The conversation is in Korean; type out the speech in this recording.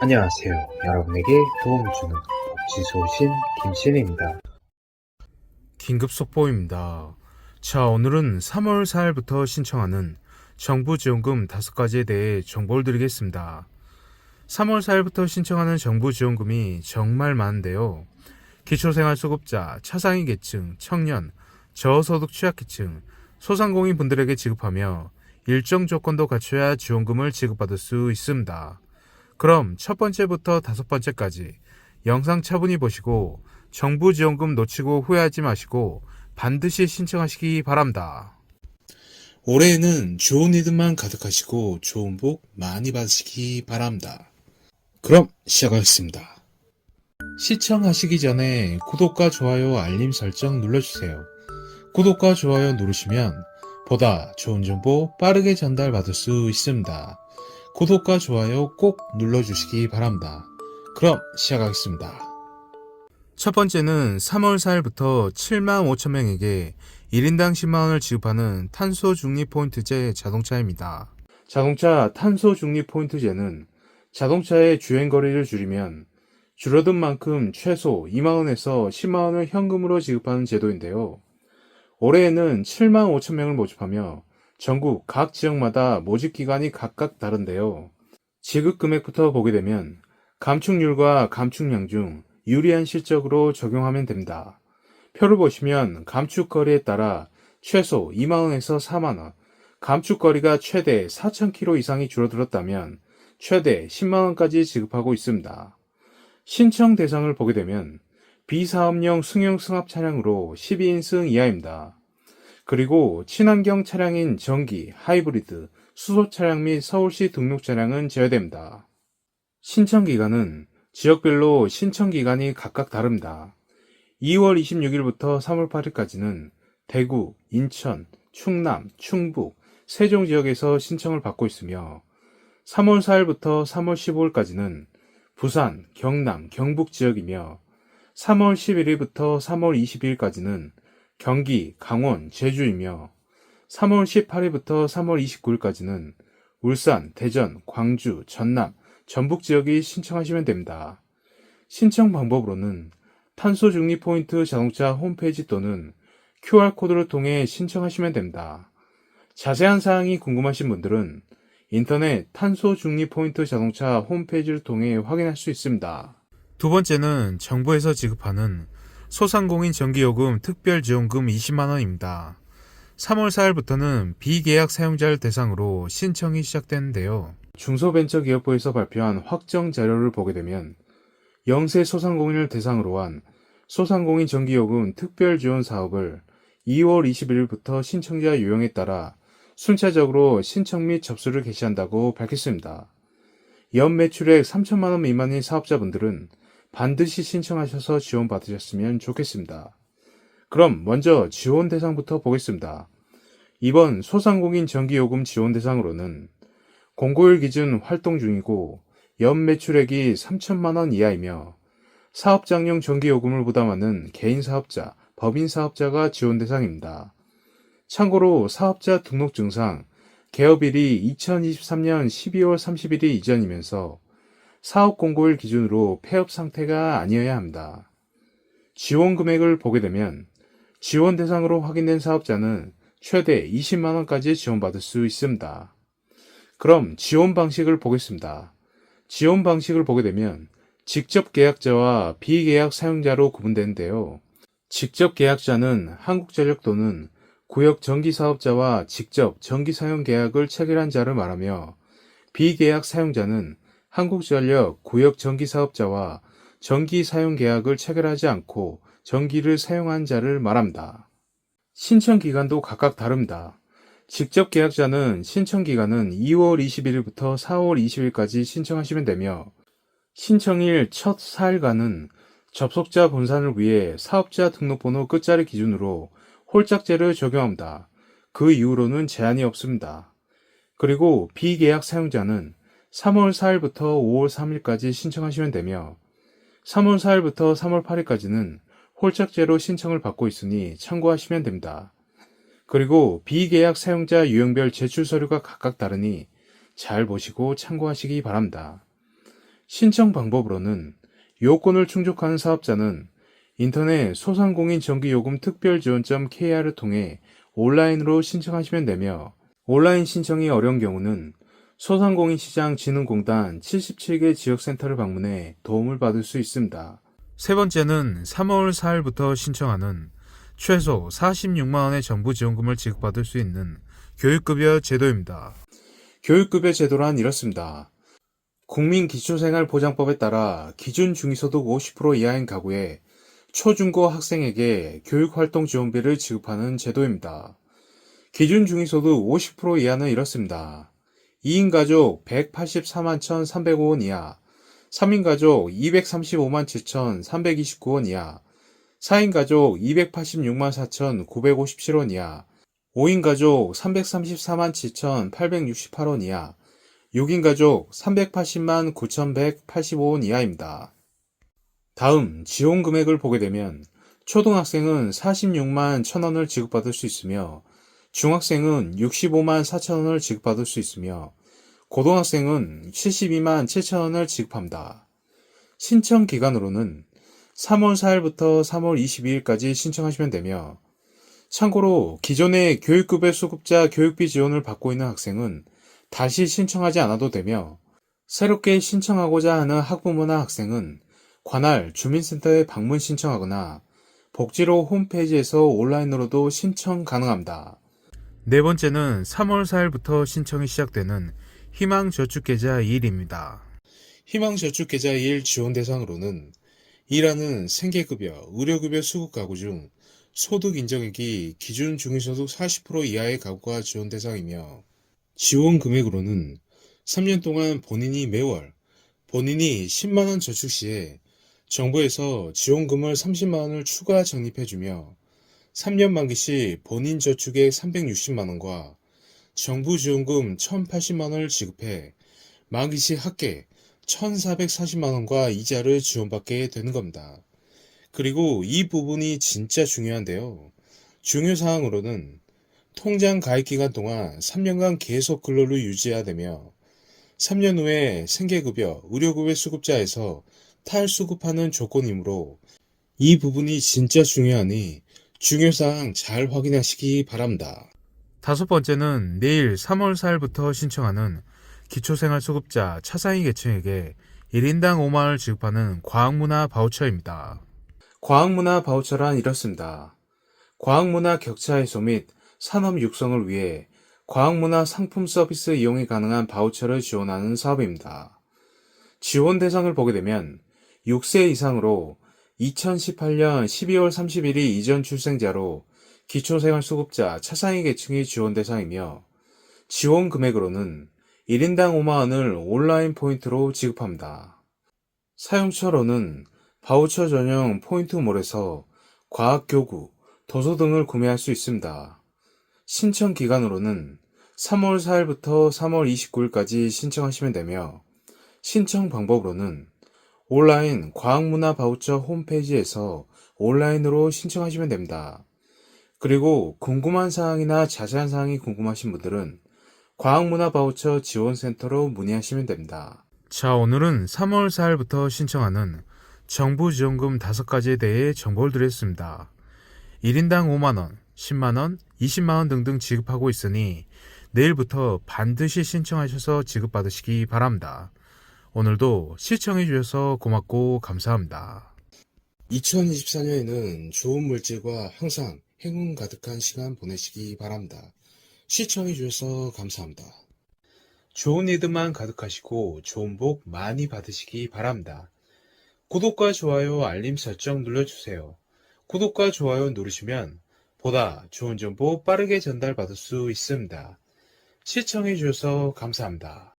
안녕하세요. 여러분에게 도움을 주는 복지 소신 김신입니다. 긴급 속보입니다. 자, 오늘은 3월 4일부터 신청하는 정부 지원금 5가지에 대해 정보를 드리겠습니다. 3월 4일부터 신청하는 정부 지원금이 정말 많은데요. 기초생활수급자, 차상위 계층, 청년, 저소득 취약계층, 소상공인 분들에게 지급하며 일정 조건도 갖춰야 지원금을 지급받을 수 있습니다. 그럼 첫 번째부터 다섯 번째까지 영상 차분히 보시고 정부 지원금 놓치고 후회하지 마시고 반드시 신청하시기 바랍니다. 올해에는 좋은 일들만 가득하시고 좋은 복 많이 받으시기 바랍니다. 그럼 시작하겠습니다. 시청하시기 전에 구독과 좋아요 알림 설정 눌러주세요. 구독과 좋아요 누르시면 보다 좋은 정보 빠르게 전달받을 수 있습니다. 구독과 좋아요 꼭 눌러주시기 바랍니다. 그럼 시작하겠습니다. 첫 번째는 3월 4일부터 7만 5천 명에게 1인당 10만 원을 지급하는 탄소 중립 포인트제 자동차입니다. 자동차 탄소 중립 포인트제는 자동차의 주행 거리를 줄이면 줄어든 만큼 최소 2만 원에서 10만 원을 현금으로 지급하는 제도인데요. 올해에는 7만 5천 명을 모집하며 전국 각 지역마다 모집 기간이 각각 다른데요. 지급 금액부터 보게 되면 감축률과 감축량 중 유리한 실적으로 적용하면 됩니다. 표를 보시면 감축 거리에 따라 최소 2만원에서 4만원, 감축 거리가 최대 4,000km 이상이 줄어들었다면 최대 10만원까지 지급하고 있습니다. 신청 대상을 보게 되면 비사업용 승용 승합 차량으로 12인승 이하입니다. 그리고 친환경 차량인 전기, 하이브리드, 수소 차량 및 서울시 등록 차량은 제외됩니다. 신청 기간은 지역별로 신청 기간이 각각 다릅니다. 2월 26일부터 3월 8일까지는 대구, 인천, 충남, 충북, 세종 지역에서 신청을 받고 있으며 3월 4일부터 3월 15일까지는 부산, 경남, 경북 지역이며 3월 11일부터 3월 22일까지는 경기, 강원, 제주이며 3월 18일부터 3월 29일까지는 울산, 대전, 광주, 전남, 전북 지역이 신청하시면 됩니다. 신청 방법으로는 탄소 중립 포인트 자동차 홈페이지 또는 QR코드를 통해 신청하시면 됩니다. 자세한 사항이 궁금하신 분들은 인터넷 탄소 중립 포인트 자동차 홈페이지를 통해 확인할 수 있습니다. 두 번째는 정부에서 지급하는 소상공인 전기요금 특별지원금 20만원입니다. 3월 4일부터는 비계약 사용자를 대상으로 신청이 시작되는데요. 중소벤처기업부에서 발표한 확정 자료를 보게 되면 영세 소상공인을 대상으로 한 소상공인 전기요금 특별지원 사업을 2월 21일부터 신청자 유형에 따라 순차적으로 신청 및 접수를 개시한다고 밝혔습니다. 연 매출액 3천만 원 미만인 사업자분들은 반드시 신청하셔서 지원받으셨으면 좋겠습니다. 그럼 먼저 지원 대상부터 보겠습니다. 이번 소상공인 전기요금 지원 대상으로는 공고일 기준 활동 중이고 연 매출액이 3천만 원 이하이며 사업장용 전기요금을 부담하는 개인 사업자, 법인 사업자가 지원 대상입니다. 참고로 사업자 등록증상 개업일이 2023년 12월 31일 이전이면서 사업 공고일 기준으로 폐업 상태가 아니어야 합니다. 지원 금액을 보게 되면 지원 대상으로 확인된 사업자는 최대 20만원까지 지원받을 수 있습니다. 그럼 지원 방식을 보겠습니다. 지원 방식을 보게 되면 직접 계약자와 비계약 사용자로 구분되는데요. 직접 계약자는 한국전력 또는 구역 전기 사업자와 직접 전기 사용 계약을 체결한 자를 말하며 비계약 사용자는 한국전력 구역 전기 사업자와 전기 사용 계약을 체결하지 않고 전기를 사용한 자를 말합니다. 신청 기간도 각각 다릅니다. 직접 계약자는 신청 기간은 2월 21일부터 4월 20일까지 신청하시면 되며 신청일 첫 4일간은 접속자 분산을 위해 사업자 등록번호 끝자리 기준으로 홀짝제를 적용합니다. 그 이후로는 제한이 없습니다. 그리고 비계약 사용자는 3월 4일부터 5월 3일까지 신청하시면 되며 3월 4일부터 3월 8일까지는 홀짝제로 신청을 받고 있으니 참고하시면 됩니다. 그리고 비계약 사용자 유형별 제출 서류가 각각 다르니 잘 보시고 참고하시기 바랍니다. 신청 방법으로는 요건을 충족하는 사업자는 인터넷 소상공인 전기요금 특별지원점 KR을 통해 온라인으로 신청하시면 되며 온라인 신청이 어려운 경우는 소상공인 시장 진흥공단 77개 지역센터를 방문해 도움을 받을 수 있습니다. 세 번째는 3월 4일부터 신청하는 최소 46만원의 정부 지원금을 지급받을 수 있는 교육급여 제도입니다. 교육급여 제도란 이렇습니다. 국민기초생활보장법에 따라 기준 중위소득 50% 이하인 가구에 초중고 학생에게 교육활동 지원비를 지급하는 제도입니다. 기준 중위소득 50% 이하는 이렇습니다. 2인 가족 184만 1,305원 이하, 3인 가족 235만 7,329원 이하, 4인 가족 286만 4,957원 이하, 5인 가족 334만 7,868원 이하, 6인 가족 380만 9,185원 이하입니다. 다음 지원 금액을 보게 되면 초등학생은 46만 1,000원을 지급받을 수 있으며 중학생은 65만 4천 원을 지급받을 수 있으며 고등학생은 72만 7천 원을 지급합니다. 신청 기간으로는 3월 4일부터 3월 22일까지 신청하시면 되며 참고로 기존의 교육급여 수급자 교육비 지원을 받고 있는 학생은 다시 신청하지 않아도 되며 새롭게 신청하고자 하는 학부모나 학생은 관할 주민센터에 방문 신청하거나 복지로 홈페이지에서 온라인으로도 신청 가능합니다. 네 번째는 3월 4일부터 신청이 시작되는 희망저축계좌 1입니다. 희망저축계좌 1 지원 대상으로는 일하는 생계급여, 의료급여 수급 가구 중 소득 인정액이 기준 중위소득 40% 이하의 가구가 지원 대상이며 지원 금액으로는 3년 동안 본인이 매월 본인이 10만원 저축 시에 정부에서 지원금을 30만원을 추가 적립해주며 3년 만기 시 본인 저축액 360만원과 정부 지원금 1,080만원을 지급해 만기 시 합계 1,440만원과 이자를 지원받게 되는 겁니다. 그리고 이 부분이 진짜 중요한데요. 중요사항으로는 통장 가입 기간 동안 3년간 계속 근로를 유지해야 되며 3년 후에 생계급여, 의료급여 수급자에서 탈수급하는 조건이므로 이 부분이 진짜 중요하니 중요사항 잘 확인하시기 바랍니다. 다섯 번째는 내일 3월 4일부터 신청하는 기초생활수급자 차상위 계층에게 1인당 5만원을 지급하는 과학문화 바우처입니다. 과학문화 바우처란 이렇습니다. 과학문화 격차 해소 및 산업 육성을 위해 과학문화 상품 서비스 이용이 가능한 바우처를 지원하는 사업입니다. 지원 대상을 보게 되면 6세 이상으로 2018년 12월 31일 이전 출생자로 기초생활수급자 차상위 계층이 지원 대상이며 지원 금액으로는 1인당 5만원을 온라인 포인트로 지급합니다. 사용처로는 바우처 전용 포인트몰에서 과학 교구, 도서 등을 구매할 수 있습니다. 신청 기간으로는 3월 4일부터 3월 29일까지 신청하시면 되며 신청 방법으로는 온라인 과학문화 바우처 홈페이지에서 온라인으로 신청하시면 됩니다. 그리고 궁금한 사항이나 자세한 사항이 궁금하신 분들은 과학문화 바우처 지원센터로 문의하시면 됩니다. 자, 오늘은 3월 4일부터 신청하는 정부 지원금 5가지에 대해 정보를 드렸습니다. 1인당 5만원, 10만원, 20만원 등등 지급하고 있으니 내일부터 반드시 신청하셔서 지급받으시기 바랍니다. 오늘도 시청해주셔서 고맙고 감사합니다. 2024년에는 좋은 물질과 항상 행운 가득한 시간 보내시기 바랍니다. 시청해주셔서 감사합니다. 좋은 이들만 가득하시고 좋은 복 많이 받으시기 바랍니다. 구독과 좋아요, 알림 설정 눌러주세요. 구독과 좋아요 누르시면 보다 좋은 정보 빠르게 전달받을 수 있습니다. 시청해주셔서 감사합니다.